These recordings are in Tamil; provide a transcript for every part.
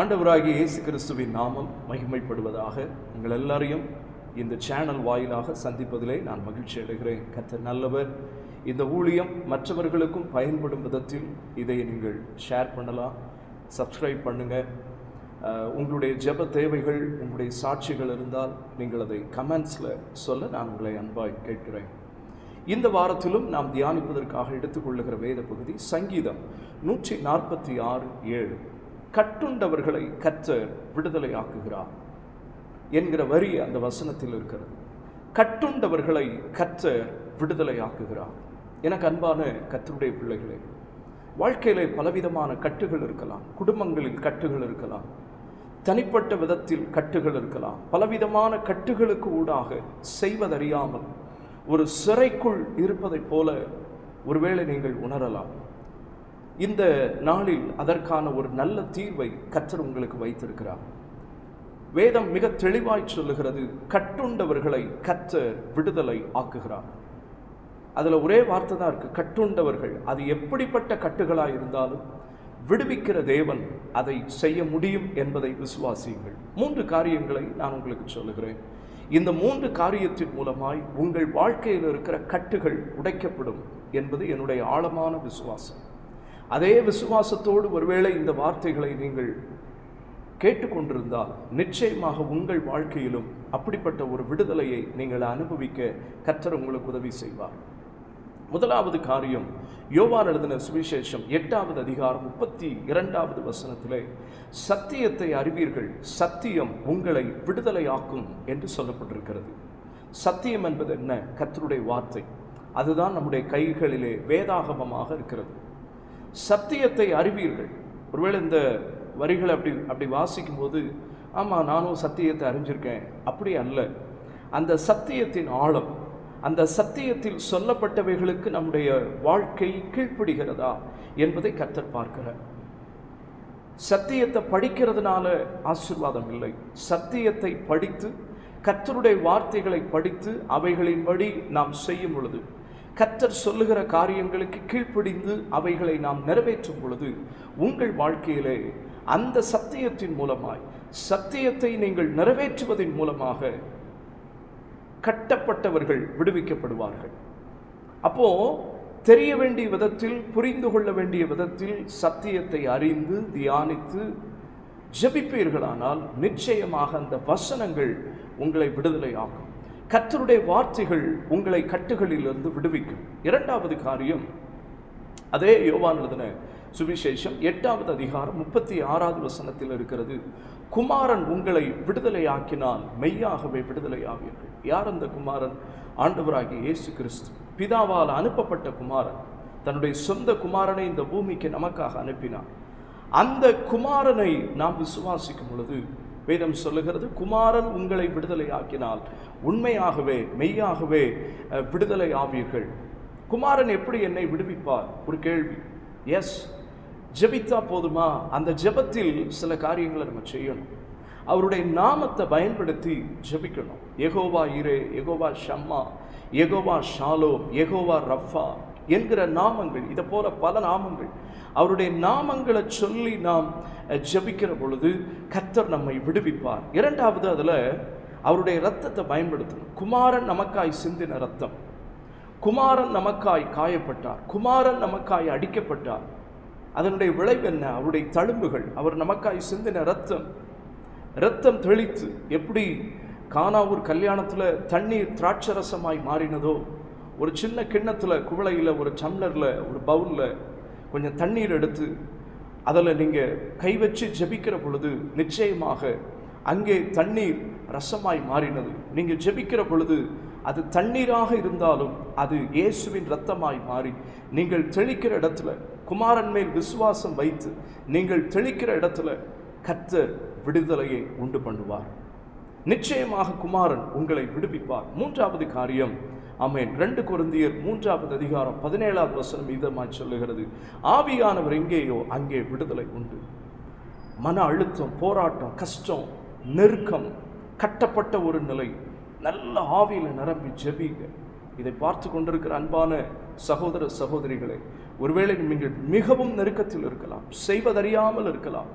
ஆண்டவராகிய இயேசு கிறிஸ்துவின் நாமம் மகிமைப்படுவதாக உங்கள் எல்லாரையும் இந்த சேனல் வாயிலாக சந்திப்பதிலே நான் மகிழ்ச்சி அடைகிறேன். கத்த நல்லவர். இந்த ஊழியம் மற்றவர்களுக்கும் பயன்படும் விதத்தில் இதை நீங்கள் ஷேர் பண்ணலாம் சப்ஸ்கிரைப் பண்ணுங்கள் உங்களுடைய ஜெப தேவைகள் உங்களுடைய சாட்சிகள் இருந்தால் நீங்கள் அதை கமெண்ட்ஸில் சொல்ல நான் உங்களை அன்பாய் கேட்கிறேன். இந்த வாரத்திலும் நாம் தியானிப்பதற்காக எடுத்துக்கொள்ளுகிற வேத பகுதி சங்கீதம் நூற்றி நாற்பத்தி ஆறு ஏழு. கட்டுண்டவர்களை கர்த்தர் விடுதலை ஆக்குகிறார் என்கிற வரி அந்த வசனத்தில் இருக்கிறது. கட்டுண்டவர்களை கர்த்தர் விடுதலை ஆக்குகிறார் எனக்கு அன்பான கத்தருடைய பிள்ளைகளே வாழ்க்கையிலே பலவிதமான கட்டுகள் இருக்கலாம் குடும்பங்களில் கட்டுகள் இருக்கலாம் தனிப்பட்ட விதத்தில் கட்டுகள் இருக்கலாம் பலவிதமான கட்டுகளுக்கு ஊடாக செய்வதறியாமல் ஒரு சிறைக்குள் இருப்பதைப் போல ஒருவேளை நீங்கள் உணரலாம். இந்த நாளில் அதற்கான ஒரு நல்ல தீர்வை கர்த்தர் உங்களுக்கு வைத்திருக்கிறார். வேதம் மிக தெளிவாய் சொல்லுகிறது கட்டுண்டவர்களை கற்ற விடுதலை ஆக்குகிறார். அதில் ஒரே வார்த்தை தான் இருக்குது கட்டுண்டவர்கள். அது எப்படிப்பட்ட கட்டுகளாக இருந்தாலும் விடுவிக்கிற தேவன் அதை செய்ய முடியும் என்பதை விசுவாசியுங்கள். மூன்று காரியங்களை நான் உங்களுக்கு சொல்லுகிறேன். இந்த மூன்று காரியத்தின் மூலமாய் உங்கள் வாழ்க்கையில் இருக்கிற கட்டுகள் உடைக்கப்படும் என்பது என்னுடைய ஆழமான விசுவாசம். அதே விசுவாசத்தோடு ஒருவேளை இந்த வார்த்தைகளை நீங்கள் கேட்டுக்கொண்டிருந்தால் நிச்சயமாக உங்கள் வாழ்க்கையிலும் அப்படிப்பட்ட ஒரு விடுதலையை நீங்கள் அனுபவிக்க கர்த்தர் உங்களுக்கு உதவி செய்வார். முதலாவது காரியம் யோவான் எழுதின சுவிசேஷம் எட்டாவது அதிகாரம் முப்பத்தி இரண்டாவது வசனத்திலே சத்தியத்தை அறிவீர்கள் சத்தியம் உங்களை விடுதலையாக்கும் என்று சொல்லப்பட்டிருக்கிறது. சத்தியம் என்பது என்ன? கர்த்தருடைய வார்த்தை. அதுதான் நம்முடைய கைகளிலே வேதாகமமாக இருக்கிறது. சத்தியத்தை அறிவீர்கள். ஒருவேளை இந்த வரிகளை அப்படி அப்படி வாசிக்கும்போது ஆமாம் நானும் சத்தியத்தை அறிஞ்சிருக்கேன். அப்படி அல்ல. அந்த சத்தியத்தின் ஆழம் அந்த சத்தியத்தில் சொல்லப்பட்டவைகளுக்கு நம்முடைய வாழ்க்கை கீழ்ப்படுகிறதா என்பதை கத்தர் பார்க்கிறார். சத்தியத்தை படிக்கிறதுனால ஆசீர்வாதம் இல்லை. சத்தியத்தை படித்து கத்தருடைய வார்த்தைகளை படித்து அவைகளின்படி நாம் செய்யும் பொழுது கத்தர் சொல்லுகிற காரியங்களுக்கு கீழ்ப்படிந்து அவைகளை நாம் நிறைவேற்றும் பொழுது உங்கள் வாழ்க்கையிலே அந்த சத்தியத்தின் மூலமாய் சத்தியத்தை நீங்கள் நிறைவேற்றுவதன் மூலமாக கட்டப்பட்டவர்கள் விடுவிக்கப்படுவார்கள். அப்போ தெரிய வேண்டிய விதத்தில் புரிந்து கொள்ள வேண்டிய விதத்தில் சத்தியத்தை அறிந்து தியானித்து ஜெபிப்பீர்களானால் நிச்சயமாக அந்த வசனங்கள் உங்களை விடுதலை ஆகும் கத்தருடைய வார்த்தைகள் உங்களை கட்டுகளிலிருந்து விடுவிக்கும். இரண்டாவது காரியம் அதே யோவான் எழுதின சுவிசேஷம் எட்டாவது அதிகாரம் முப்பத்தி ஆறாவது வசனத்தில் இருக்கிறது குமாரன் உங்களை விடுதலையாக்கினால் மெய்யாகவே விடுதலையாவீர்கள். யார் அந்த குமாரன்? ஆண்டவராகிய இயேசு கிறிஸ்து. பிதாவால் அனுப்பப்பட்ட குமாரன். தன்னுடைய சொந்த குமாரனை இந்த பூமிக்கு நமக்காக அனுப்பினார் அந்த குமாரனை நாம் விசுவாசிக்கும் பொழுது வேதம் சொல்லுகிறது குமாரன் உங்களை விடுதலையாக்கினால் உண்மையாகவே மெய்யாகவே விடுதலை ஆவீர்கள். குமாரன் எப்படி என்னை விடுவிப்பார்? ஒரு கேள்வி. எஸ் ஜெபித்தா போதுமா? அந்த ஜெபத்தில் சில காரியங்களை நம்ம செய்யணும். அவருடைய நாமத்தை பயன்படுத்தி ஜெபிக்கணும். Jehovah Jireh Jehovah Shammah Jehovah Shalom Jehovah Rapha. என்கிற நாமங்கள் இதை போல பல நாமங்கள். அவருடைய நாமங்களை சொல்லி நாம் ஜபிக்கிற ஜெபிக்கிற பொழுது கத்தர் நம்மை விடுவிப்பார். இரண்டாவது அதில் அவருடைய ரத்தத்தை பயன்படுத்தணும். குமாரன் நமக்காய் சிந்தின ரத்தம் குமாரன் நமக்காய் காயப்பட்டார். குமாரன் நமக்காய் அடிக்கப்பட்டார். அதனுடைய விளைவு என்ன? அவருடைய தழும்புகள். அவர் நமக்காய் சிந்தின ரத்தம் ரத்தம் தெளித்து எப்படி கானாவூர் கல்யாணத்தில் தண்ணீர் திராட்சரசமாய் மாறினதோ ஒரு சின்ன கிண்ணத்தில் குவளையில் ஒரு சம்ளரில் ஒரு பவுலில் கொஞ்சம் தண்ணீர் எடுத்து அதில் நீங்கள் கை வச்சு ஜெபிக்கிற பொழுது நிச்சயமாக அங்கே தண்ணீர் ரசமாய் மாறினது. நீங்கள் ஜெபிக்கிற பொழுது அது தண்ணீராக இருந்தாலும் அது இயேசுவின் ரத்தமாய் மாறி நீங்கள் தெளிக்கிற இடத்துல குமாரன் மேல் விசுவாசம் வைத்து நீங்கள் தெளிக்கிற இடத்துல கத்த விடுதலையை உண்டு பண்ணுவார். நிச்சயமாக குமாரன் உங்களை விடுவிப்பார். மூன்றாவது காரியம் ஆமென். ரெண்டு குருந்தியர் மூன்றாவது அதிகாரம் பதினேழாவது வசனம் இதமாய் சொல்லுகிறது. ஆவியானவர் எங்கேயோ அங்கே விடுதலை உண்டு. மன அழுத்தம் போராட்டம் கஷ்டம் நெருக்கம் கட்டப்பட்ட ஒரு நிலை. நல்ல ஆவியில் நிரம்பி ஜெபிங்க. இதை பார்த்து கொண்டிருக்கிற அன்பான சகோதர சகோதரிகளே ஒருவேளை நீங்கள் மிகவும் நெருக்கத்தில் இருக்கலாம் செய்வதறியாமல் இருக்கலாம்.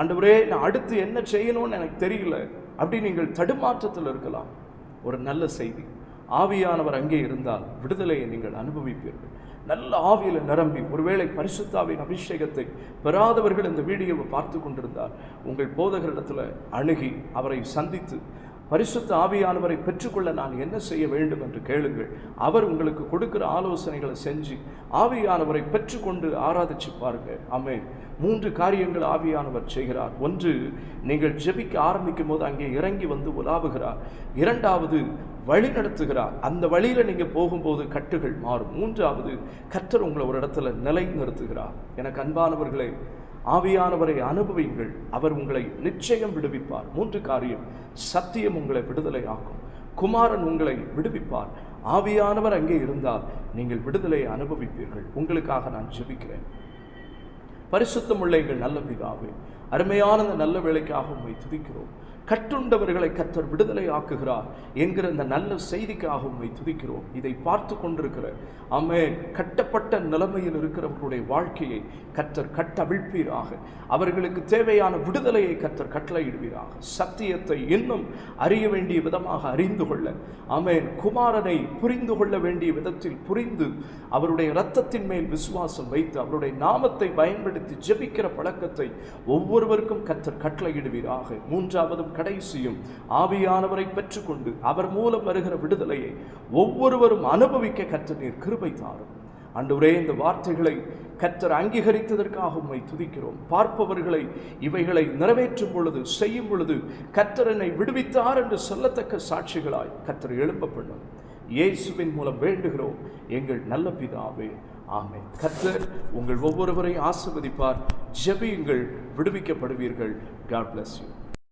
ஆண்டவரே நான் அடுத்து என்ன செய்யணும்னு எனக்கு தெரியல. அப்படி நீங்கள் தடுமாற்றத்தில் இருக்கலாம். ஒரு நல்ல செய்தி. ஆவியானவர் அங்கே இருந்தால் விடுதலையை நீங்கள் அனுபவிப்பீர்கள். நல்ல ஆவியில் நிரம்பி ஒருவேளை பரிசுத்தாவின் அபிஷேகத்தை பெறாதவர்கள் இந்த வீடியோவை பார்த்து கொண்டிருந்தால் உங்கள் போதகரிடத்தில் அணுகி அவரை சந்தித்து பரிசுத்த ஆவியானவரை பெற்றுக்கொள்ள நான் என்ன செய்ய வேண்டும் என்று கேளுங்கள். அவர் உங்களுக்கு கொடுக்கிற ஆலோசனைகளை செஞ்சு ஆவியானவரை பெற்றுக்கொண்டு ஆராதிச்சு பாருங்கள் ஆமென். மூன்று காரியங்கள் ஆவியானவர் செய்கிறார். ஒன்று நீங்கள் ஜெபிக்க ஆரம்பிக்கும் போது அங்கே இறங்கி வந்து உலாவுகிறார். இரண்டாவது வழி நடத்துகிறார். அந்த வழியில் நீங்கள் போகும்போது கட்டுகள் மாறும். மூன்றாவது கர்த்தர் உங்களை ஒரு இடத்துல நிலை நிறுத்துகிறார் எனக்கு அன்பானவர்களே ஆவியானவரை அனுபவியுங்கள். அவர் உங்களை நிச்சயம் விடுவிப்பார். மூன்று காரியம். சத்தியம் உங்களை விடுதலை ஆக்கும் குமாரன் உங்களை விடுவிப்பார். ஆவியானவர் அங்கே இருந்தால் நீங்கள் விடுதலையை அனுபவிப்பீர்கள். உங்களுக்காக நான் ஜெபிக்கிறேன். பரிசுத்தமுள்ள எங்கள் நல்ல பிதாவே அருமையான நல்ல வேலைக்காக உண்மை துதிக்கிறோம். கட்டுண்டவர்களை கத்தர் விடுதலை ஆக்குகிறார் என்கிற இந்த நல்ல செய்திக்காக உண்மை துதிக்கிறோம். இதை பார்த்து கொண்டிருக்கிற அமே கட்டப்பட்ட நிலைமையில் இருக்கிறவர்களுடைய வாழ்க்கையை கத்தர் கட்டவிழ்ப்பீராக. அவர்களுக்கு தேவையான விடுதலையை கத்தர் கட்டளையிடுவீராக. சத்தியத்தை இன்னும் அறிய வேண்டிய விதமாக அறிந்து கொள்ள அமேன் குமாரனை புரிந்து கொள்ள வேண்டிய விதத்தில் புரிந்து அவருடைய இரத்தத்தின் மேல் விசுவாசம் வைத்து அவருடைய நாமத்தை பயன்படுத்தி ஜெபிக்கிற பழக்கத்தை ஒவ்வொருவருக்கும் கத்தர் கட்டளையிடுவீராக. மூன்றாவதும் கடைசியும் ஆவியானவரை பெற்றுக்கொண்டு அவர் மூலம் வருகிற விடுதலையை ஒவ்வொருவரும் அனுபவிக்க கற்று நீர் கிருபை தாரும். அன்றுவரே இந்த வார்த்தைகளை கத்தர் அங்கீகரித்ததற்காக உண்மை துதிக்கிறோம். பார்ப்பவர்களை இவைகளை நிறைவேற்றும் பொழுது செய்யும் பொழுது கத்தர் விடுவித்தார் என்று சொல்லத்தக்க சாட்சிகளாய் கத்தர் எழும்ப பண்ணும் இயேசுவின் மூலம் வேண்டுகிறோம். எங்கள் நல்ல பிதாவே ஆமை கத்தர் உங்கள் ஒவ்வொருவரையும் ஆசிர்வதிப்பார். ஜெபியுங்கள் விடுவிக்கப்படுவீர்கள். God bless you